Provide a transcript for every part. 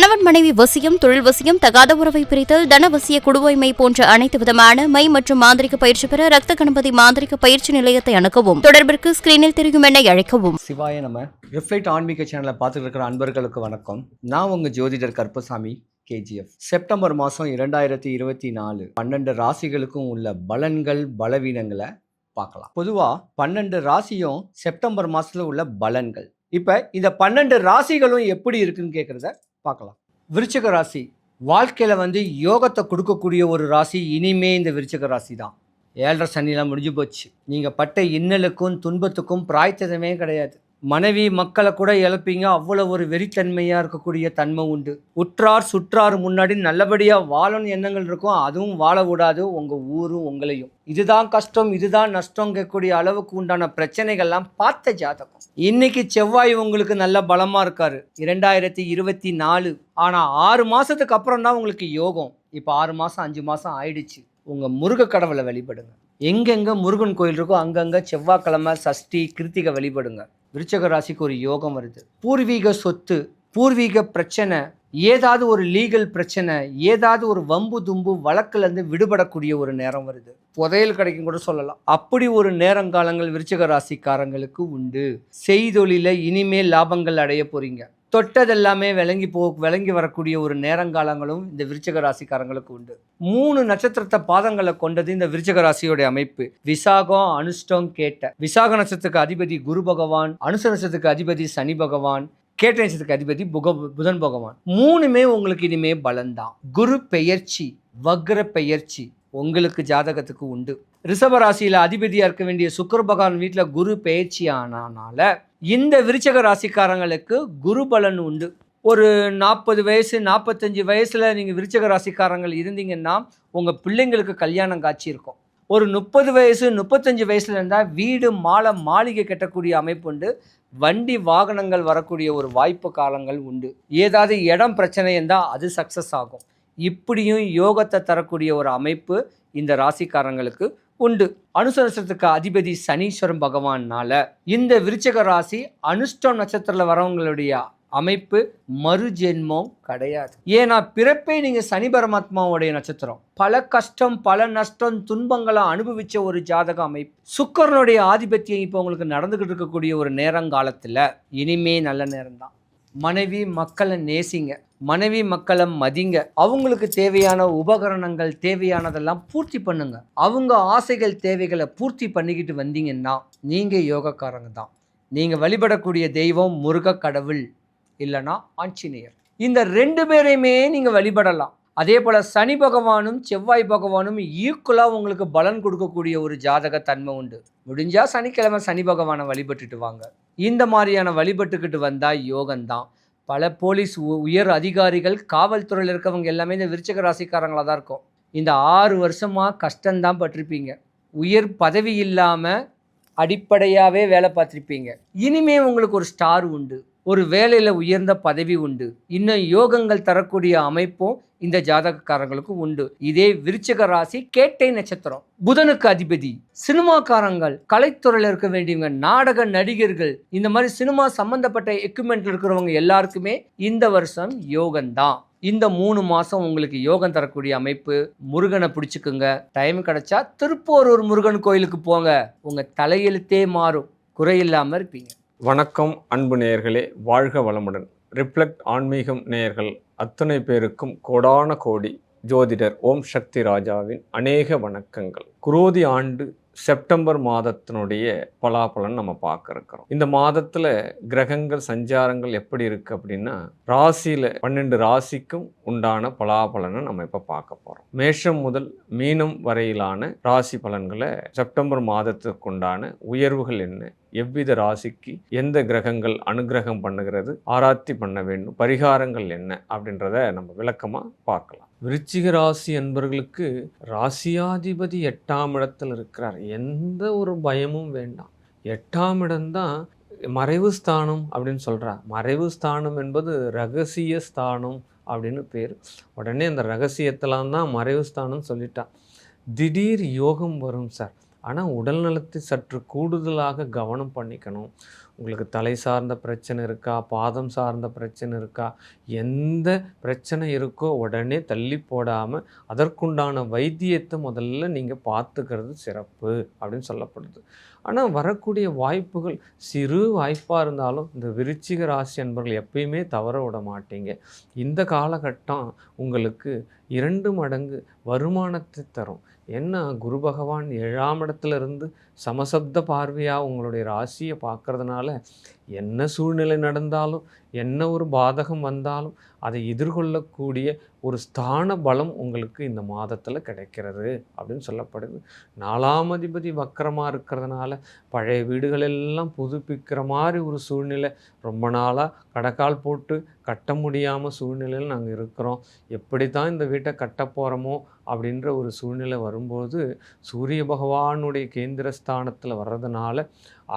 கணவன் மனைவி வசியம் தொழில் வசியம் தகாத உறவை பிரித்தல் தனவசிய குடுவைமை போன்ற அனைத்து விதமான மை மற்றும் மாந்திரிக பயிற்சி பெற ரத்த கணபதி மாந்திரிக பயிற்சி நிலையத்தை அணுகவும். தொடர்பிற்கு ஸ்கிரீனில் தெரியும் என அழைக்கவும். சிவாய நம்ம ரிஃப்ளைட் ஆன்மீக சேனலை பார்த்துட்டு இருக்கிற அன்பர்களுக்கு வணக்கம். நான் உங்கள் ஜோதிடர் கருப்பசாமி கேஜிஎஃப் செப்டம்பர் மாதம் இரண்டாயிரத்தி இருபத்தி நாலு. பன்னெண்டு ராசிகளுக்கும் உள்ள பலன்கள் பலவீனங்களை பார்க்கலாம். பொதுவாக பன்னெண்டு ராசியும் செப்டம்பர் மாதத்தில் உள்ள பலன்கள். இப்போ இந்த பன்னெண்டு ராசிகளும் எப்படி இருக்குன்னு கேட்குறத பார்க்கலாம். விருச்சிக ராசி வாழ்க்கையில் வந்து யோகத்தை கொடுக்கக்கூடிய ஒரு ராசி இனிமே இந்த விருச்சிக ராசி தான். ஏழரை சனிலாம் முடிஞ்சு போச்சு. நீங்கள் பட்ட இன்னலுக்கும் துன்பத்துக்கும் பிராய்த்ததமே கிடையாது. மனைவி மக்களை கூட இழப்பீங்க. அவ்வளோ ஒரு வெறித்தன்மையாக இருக்கக்கூடிய தன்மை உண்டு. உற்றார் சுற்றார் முன்னாடி நல்லபடியாக வாழணும் எண்ணங்கள் இருக்கும். அதுவும் வாழ விடாது உங்கள் ஊரும் உங்களையும். இதுதான் கஷ்டம் இதுதான் நஷ்டம் கேட்கக்கூடிய அளவுக்கு உண்டான பிரச்சனைகள்லாம் பார்த்த ஜாதகம். இன்னைக்கு செவ்வாய் உங்களுக்கு நல்ல பலமாக இருக்காரு. இரண்டாயிரத்தி இருபத்தி நாலு. ஆனால் ஆறு மாதத்துக்கு அப்புறம் தான் உங்களுக்கு யோகம். இப்போ ஆறு மாதம் அஞ்சு மாதம் ஆயிடுச்சு. உங்கள் முருக கடவுளை வழிபடுங்க. எங்கெங்கே முருகன் கோயில் இருக்கோ அங்கங்கே செவ்வாய்க்கிழமை சஷ்டி கிருத்திகை வழிபடுங்க. விருச்சக ராசிக்கு ஒரு யோகம் வருது. பூர்வீக சொத்து பூர்வீக பிரச்சனை ஏதாவது ஒரு லீகல் பிரச்சனை ஏதாவது ஒரு வம்பு தும்பு வழக்குலேருந்து விடுபடக்கூடிய ஒரு நேரம் வருது. புதையல் கிடைக்கும் கூட சொல்லலாம். அப்படி ஒரு நேரங்காலங்கள் விருச்சக ராசிக்காரங்களுக்கு உண்டு. செய்தொழில இனிமேல் லாபங்கள் அடைய போறீங்க. தொட்டதெல்லாமே விளங்கி போ விளங்கி வரக்கூடிய ஒரு நேரங்காலங்களும் இந்த விருச்சக ராசிக்காரங்களுக்கு உண்டு. மூணு நட்சத்திரத்தை பாதங்களை கொண்டது இந்த விருச்சக ராசியோடைய அமைப்பு. விசாகம் அனுஷ்டம் கேட்ட. விசாக நட்சத்திரத்துக்கு அதிபதி குரு பகவான் அனுஷ நட்சத்திரத்துக்கு அதிபதி சனி பகவான் கேட்ட நட்சத்திரத்துக்கு அதிபதி புக புதன் பகவான். மூணுமே உங்களுக்கு இனிமே பலன்தான். குரு பெயர்ச்சி வக்ர பெயர்ச்சி உங்களுக்கு ஜாதகத்துக்கு உண்டு. ரிஷப ராசியில் அதிபதியாக இருக்க வேண்டிய சுக்கர பகவான் வீட்டில் குரு பயிற்சி ஆனனால இந்த விருச்சக ராசிக்காரங்களுக்கு குரு பலன் உண்டு. ஒரு நாற்பது வயசு நாற்பத்தஞ்சு வயசில் நீங்கள் விருச்சக ராசிக்காரங்கள் இருந்தீங்கன்னா உங்கள் பிள்ளைங்களுக்கு கல்யாணம் காட்சி இருக்கும். ஒரு முப்பது வயசு முப்பத்தஞ்சு வயசுல இருந்தால் வீடு மாலை மாளிகை கட்டக்கூடிய அமைப்பு உண்டு. வண்டி வாகனங்கள் வரக்கூடிய ஒரு வாய்ப்பு காலங்கள் உண்டு. ஏதாவது இடம் பிரச்சனை இருந்தால் அது சக்ஸஸ் ஆகும். இப்படியும் யோகத்தை தரக்கூடிய ஒரு அமைப்பு இந்த ராசிக்காரங்களுக்கு உண்டு. அனுசரசத்துக்கு அதிபதி சனீஸ்வரன் பகவான்னால இந்த விருச்சக ராசி அனுஷ்டம் நட்சத்திரத்தில் வரவங்களுடைய அமைப்பு மறுஜென்மம் கிடையாது. ஏன்னா பிறப்பே நீங்க சனி பரமாத்மாவுடைய நட்சத்திரம். பல கஷ்டம் பல நஷ்டம் துன்பங்களை அனுபவிச்ச ஒரு ஜாதக அமைப்பு. சுக்கரனுடைய ஆதிபத்தியம் இப்போ உங்களுக்கு நடந்துகிட்டு இருக்கக்கூடிய ஒரு நேரங்காலத்தில் இனிமே நல்ல நேரம்தான். மனைவி மக்களை நேசிங்க. மனைவி மக்களை மதிங்க. அவங்களுக்கு தேவையான உபகரணங்கள் தேவையானதெல்லாம் பூர்த்தி பண்ணுங்க. அவங்க ஆசைகள் தேவைகளை பூர்த்தி பண்ணிக்கிட்டு வந்தீங்கன்னா நீங்க யோகக்காரங்க தான். நீங்க வழிபடக்கூடிய தெய்வம் முருக கடவுள் இல்லைன்னா ஆஞ்சநேயர். இந்த ரெண்டு பேரையுமே நீங்க வழிபடலாம். அதே போல சனி பகவானும் செவ்வாய் பகவானும் ஈக்குவலாக உங்களுக்கு பலன் கொடுக்கக்கூடிய ஒரு ஜாதக தன்மை உண்டு. முடிஞ்சா சனிக்கிழமை சனி பகவானை வழிபட்டுட்டு வாங்க. இந்த மாதிரியான வழிபட்டுக்கிட்டு வந்தால் யோகம்தான். பல போலீஸ் உ- உயர் அதிகாரிகள் காவல்துறையில் இருக்கவங்க எல்லாமே இந்த விருச்சக ராசிக்காரங்களாக தான் இருக்கும். இந்த ஆறு வருஷமாக கஷ்டம்தான் பட்டிருப்பீங்க. உயர் பதவி இல்லாமல் அடிப்படையாகவே வேலை பார்த்துருப்பீங்க. இனிமே உங்களுக்கு ஒரு ஸ்டார் உண்டு. ஒரு வேலையில் உயர்ந்த பதவி உண்டு. இன்னும் யோகங்கள் தரக்கூடிய அமைப்பும் இந்த ஜாதகக்காரங்களுக்கு உண்டு. இதே விருச்சக ராசி கேட்டை நட்சத்திரம். புதனுக்கு அதிபதி. சினிமாக்காரங்கள் கலைத்துறையில் இருக்க வேண்டியவங்க நாடக நடிகர்கள் இந்த மாதிரி சினிமா சம்பந்தப்பட்ட எக்யூப்மெண்ட்ல இருக்கிறவங்க எல்லாருக்குமே இந்த வருஷம் யோகம்தான். இந்த மூணு மாதம் உங்களுக்கு யோகம் தரக்கூடிய அமைப்பு. முருகனை பிடிச்சிக்குங்க. டைம் கிடைச்சா திருப்போரூர் முருகன் கோயிலுக்கு போங்க. உங்கள் தலையெழுத்தே மாறும். குறையில்லாமல் இருப்பீங்க. வணக்கம் அன்பு நேயர்களே. வாழ்க வளமுடன். ரிப்ளெக்ட் ஆன்மீகம் நேயர்கள் அத்தனை பேருக்கும் கோடான கோடி ஜோதிடர் ஓம் சக்தி ராஜாவின் அநேக வணக்கங்கள். குரோதி ஆண்டு செப்டம்பர் மாதத்தினுடைய பலாபலன் நம்ம பார்க்க இந்த மாதத்துல கிரகங்கள் சஞ்சாரங்கள் எப்படி இருக்கு அப்படின்னா ராசியில பன்னெண்டு ராசிக்கும் உண்டான பலாபலனை நம்ம இப்ப பார்க்க போறோம். மேஷம் முதல் மீனம் வரையிலான ராசி பலன்களை செப்டம்பர் மாதத்துக்குண்டான உயர்வுகள் என்ன? எவ்வித ராசிக்கு எந்த கிரகங்கள் அனுகிரகம் பண்ணுகிறது ஆராய்ச்சி பண்ண வேண்டும் பரிகாரங்கள் என்ன அப்படின்றத நம்ம விளக்கமா பார்க்கலாம். விருச்சிக ராசி என்பவர்களுக்கு ராசியாதிபதி எட்டாம் இடத்தில் இருக்கிறார். எந்த ஒரு பயமும் வேண்டாம். எட்டாம் இடம்தான் மறைவு ஸ்தானம் அப்படின்னு சொல்றா மறைவு ஸ்தானம் என்பது ரகசிய ஸ்தானம் அப்படின்னு பேர். உடனே அந்த ரகசியத்தெல்லாம் தான் மறைவு ஸ்தானம் சொல்லிட்டான் திடீர் யோகம் வரும் சார். ஆனால் உடல் நலத்தை சற்று கூடுதலாக கவனம் பண்ணிக்கணும். உங்களுக்கு தலை சார்ந்த பிரச்சனை இருக்கா? பாதம் சார்ந்த பிரச்சனை இருக்கா? எந்த பிரச்சனை இருக்கோ உடனே தள்ளி போடாமல் அதற்குண்டான வைத்தியத்தை முதல்ல நீங்கள் பார்த்துக்கிறது சிறப்பு அப்படின்னு சொல்லப்படுது. ஆனால் வரக்கூடிய வாய்ப்புகள் சிறு வாய்ப்பாக இருந்தாலும் இந்த விருச்சிக ராசி அன்பர்கள் எப்பயுமே தவற விட மாட்டீங்க. இந்த காலகட்டம் உங்களுக்கு இரண்டு மடங்கு வருமானத்தை தரும். என்ன குரு பகவான் ஏழாம் இடத்துல இருந்து சமசப்த பார்வையாக உங்களுடைய ராசியை பார்க்கறதுனால என்ன சூழ்நிலை நடந்தாலும் என்ன ஒரு பாதகம் வந்தாலும் அதை எதிர்கொள்ளக்கூடிய ஒரு ஸ்தான பலம் உங்களுக்கு இந்த மாதத்தில் கிடைக்கிறது அப்படின்னு சொல்லப்படுது. நாலாம் அதிபதி வக்கரமாக இருக்கிறதுனால பழைய வீடுகள் எல்லாம் புதுப்பிக்கிற மாதிரி ஒரு சூழ்நிலை. ரொம்ப நாளாக கடக்கால் போட்டு கட்ட முடியாமல் சூழ்நிலையில் நாங்கள் இருக்கிறோம். எப்படி தான் இந்த வீட்டை கட்ட போகிறோமோ அப்படின்ற ஒரு சூழ்நிலை வரும்போது சூரிய பகவானுடைய கேந்திர ஸ்தானத்தில் வர்றதுனால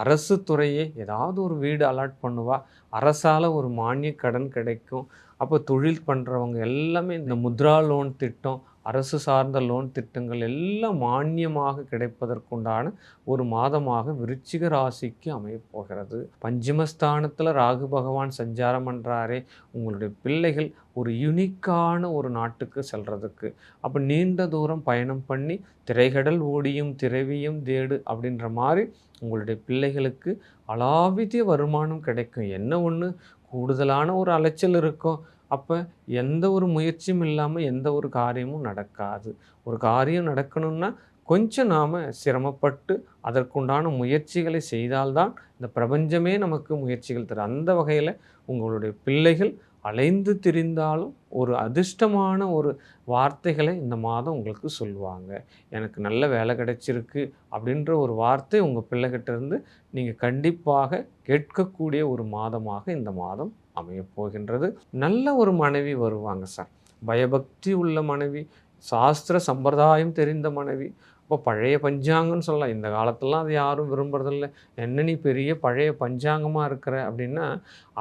அரசு துறையே ஏதாவது ஒரு வீடு அலாட் பண்ணுவா. அரசால் ஒரு மானிய கடன் கிடைக்கும். அப்போ தொழில் பண்ணுறவங்க எல்லாமே இந்த முத்ரா லோன் திட்டம் அரசு சார்ந்த லோன் திட்டங்கள் எல்லாம் மானியமாக கிடைப்பதற்குண்டான ஒரு மாதமாக விருச்சிக ராசிக்கு அமையப்போகிறது பஞ்சமஸ்தானத்தில் ராகு பகவான் சஞ்சாரம் பண்ணுறாரே உங்களுடைய பிள்ளைகள் ஒரு யுனிக்கான ஒரு நாட்டுக்கு செல்கிறதுக்கு அப்போ நீண்ட தூரம் பயணம் பண்ணி திரைகடல் ஓடியும் திரவியும் தேடு அப்படின்ற மாதிரி உங்களுடைய பிள்ளைகளுக்கு அலாவிதிய வருமானம் கிடைக்கும். என்ன ஒன்று கூடுதலான ஒரு அலைச்சல் இருக்கும். அப்போ எந்த ஒரு முயற்சியும் இல்லாமல் எந்த ஒரு காரியமும் நடக்காது. ஒரு காரியம் நடக்கணும்னா கொஞ்சம் நாம் சிரமப்பட்டு அதற்குண்டான முயற்சிகளை செய்தால்தான் இந்த பிரபஞ்சமே நமக்கு முயற்சிகள் தரும். அந்த வகையில் உங்களுடைய பிள்ளைகள் அலைந்து திரிந்தாலும் ஒரு அதிர்ஷ்டமான ஒரு வார்த்தைகளை இந்த மாதம் உங்களுக்கு சொல்லுவாங்க. எனக்கு நல்ல வேலை கிடைச்சிருக்கு அப்படின்ற ஒரு வார்த்தை உங்கள் பிள்ளைகிட்ட இருந்து நீங்கள் கண்டிப்பாக கேட்கக்கூடிய ஒரு மாதமாக இந்த மாதம் அமையப்போகின்றது நல்ல ஒரு மனைவி வருவாங்க சார். பயபக்தி உள்ள மனைவி சாஸ்திர சம்பிரதாயம் தெரிந்த மனைவி. இப்போ பழைய பஞ்சாங்கம்னு சொல்லலாம். இந்த காலத்துலாம் அது யாரும் விரும்புறதில்ல. என்ன நீ பெரிய பழைய பஞ்சாங்கமாக இருக்கிற அப்படின்னா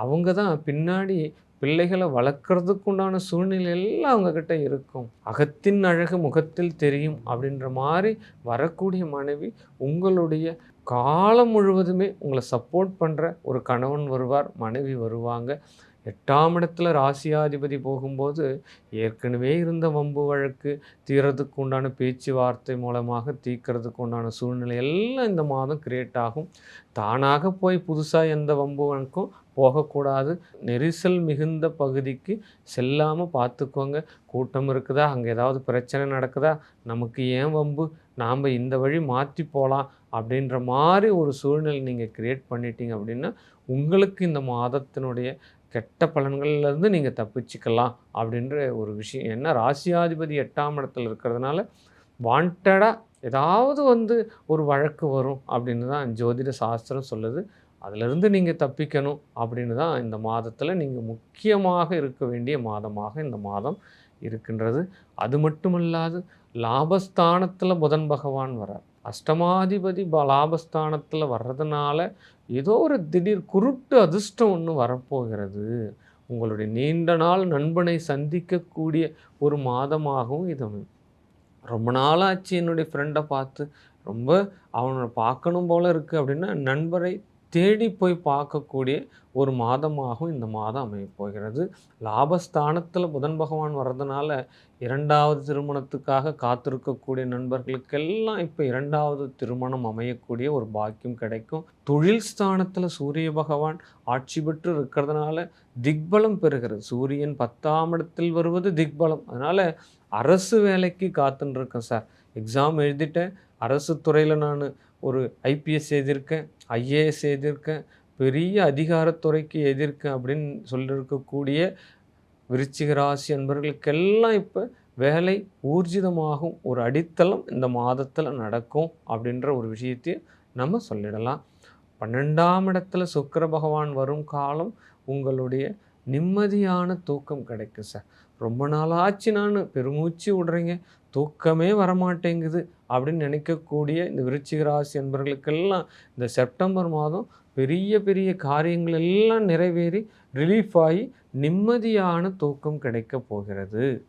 அவங்க தான் பின்னாடி பிள்ளைகளை வளர்க்குறதுக்கு உண்டான சூழ்நிலை எல்லாம் அவங்கக்கிட்ட இருக்கும். அகத்தின் அழகு முகத்தில் தெரியும் அப்படின்ற மாதிரி வரக்கூடிய மனைவி உங்களுடைய காலம் முழுவதுமே உங்களை சப்போர்ட் பண்ணுற ஒரு கணவன் வருவார் மனைவி வருவாங்க. எட்டாம் இடத்துல ராசியாதிபதி போகும்போது ஏற்கனவே இருந்த வம்பு வழக்கு தீர்றதுக்கு உண்டான பேச்சுவார்த்தை மூலமாக தீர்க்கறதுக்கு உண்டான சூழ்நிலை எல்லாம் இந்த மாதம் கிரியேட் ஆகும். தானாக போய் புதுசாக எந்த வம்பு வழக்கும் போகக்கூடாது. நெரிசல் மிகுந்த பகுதிக்கு செல்லாமல் பார்த்துக்கோங்க. கூட்டம் இருக்குதா? அங்கே ஏதாவது பிரச்சனை நடக்குதா? நமக்கு ஏன் வம்பு? நாம் இந்த வழி மாற்றி போகலாம் அப்படின்ற மாதிரி ஒரு சூழ்நிலை நீங்கள் க்ரியேட் பண்ணிட்டீங்க அப்படின்னா உங்களுக்கு இந்த மாதத்தினுடைய கெட்ட பலன்கள்லேருந்து நீங்கள் தப்பிச்சுக்கலாம் அப்படின்ற ஒரு விஷயம். ஏன்னா ராசியாதிபதி எட்டாம் இடத்துல இருக்கிறதுனால வாண்டடாக ஏதாவது வந்து ஒரு வழக்கு வரும் அப்படின்னு தான் ஜோதிட சாஸ்திரம் சொல்லுது. அதிலிருந்து நீங்கள் தப்பிக்கணும் அப்படின்னு தான் இந்த மாதத்தில் நீங்கள் முக்கியமாக இருக்க வேண்டிய மாதமாக இந்த மாதம் இருக்கின்றது. அது மட்டுமல்லாது லாபஸ்தானத்தில் புதன் பகவான் வரார் அஷ்டமாதிபதி ப லாபஸ்தானத்தில் வர்றதுனால ஏதோ ஒரு திடீர் குருட்டு அதிர்ஷ்டம் ஒன்று வரப்போகிறது. உங்களுடைய நீண்ட நாள் நண்பனை சந்திக்கக்கூடிய ஒரு மாதமாகவும் இது ரொம்ப நாளாச்சு என்னுடைய ஃப்ரெண்டை பார்த்து. ரொம்ப அவனை பார்க்கணும் போல இருக்குது அப்படின்னா நண்பரை தேடி போய் பார்க்கக்கூடிய ஒரு மாதமாகவும் இந்த மாதம் அமையப்போகிறது லாபஸ்தானத்தில் புதன் பகவான் வர்றதுனால இரண்டாவது திருமணத்துக்காக காத்திருக்கக்கூடிய நண்பர்களுக்கெல்லாம் இப்போ இரண்டாவது திருமணம் அமையக்கூடிய ஒரு பாக்கியம் கிடைக்கும். தொழில் ஸ்தானத்தில் சூரிய பகவான் ஆட்சி பெற்று இருக்கிறதுனால திக்பலம் பெறுகிறது. சூரியன் பத்தாம் இடத்தில் வருவது திக்பலம். அதனால் அரசு வேலைக்கு காத்துன்னு இருக்கேன் சார். எக்ஸாம் எழுதிட்டேன். அரசு துறையில் நான் ஒரு ஐபிஎஸ் எதிர்க்கேன் ஐஏஎஸ் எதிர்க்கேன் பெரிய அதிகாரத்துறைக்கு எதிர்க்கேன் அப்படின்னு சொல்லியிருக்கக்கூடிய விருச்சிக ராசி அன்பர்களுக்கெல்லாம் இப்போ வேலை ஊர்ஜிதமாகும். ஒரு அடித்தளம் இந்த மாதத்தில் நடக்கும் அப்படின்ற ஒரு விஷயத்தையும் நம்ம சொல்லிடலாம். பன்னெண்டாம் இடத்துல சுக்கர பகவான் வரும் காலம் உங்களுடைய நிம்மதியான தூக்கம் கிடைக்கும் சார் ரொம்ப நாளாச்சு நான். பெருமூச்சு விடுறீங்க. தூக்கமே வரமாட்டேங்குது அப்படின்னு நினைக்கக்கூடிய இந்த விருச்சிக ராசி என்பவர்களுக்கெல்லாம் இந்த செப்டம்பர் மாதம் பெரிய பெரிய காரியங்கள் எல்லாம் நிறைவேறி ரிலீஃப் ஆகி நிம்மதியான தூக்கம் கிடைக்க போகிறது.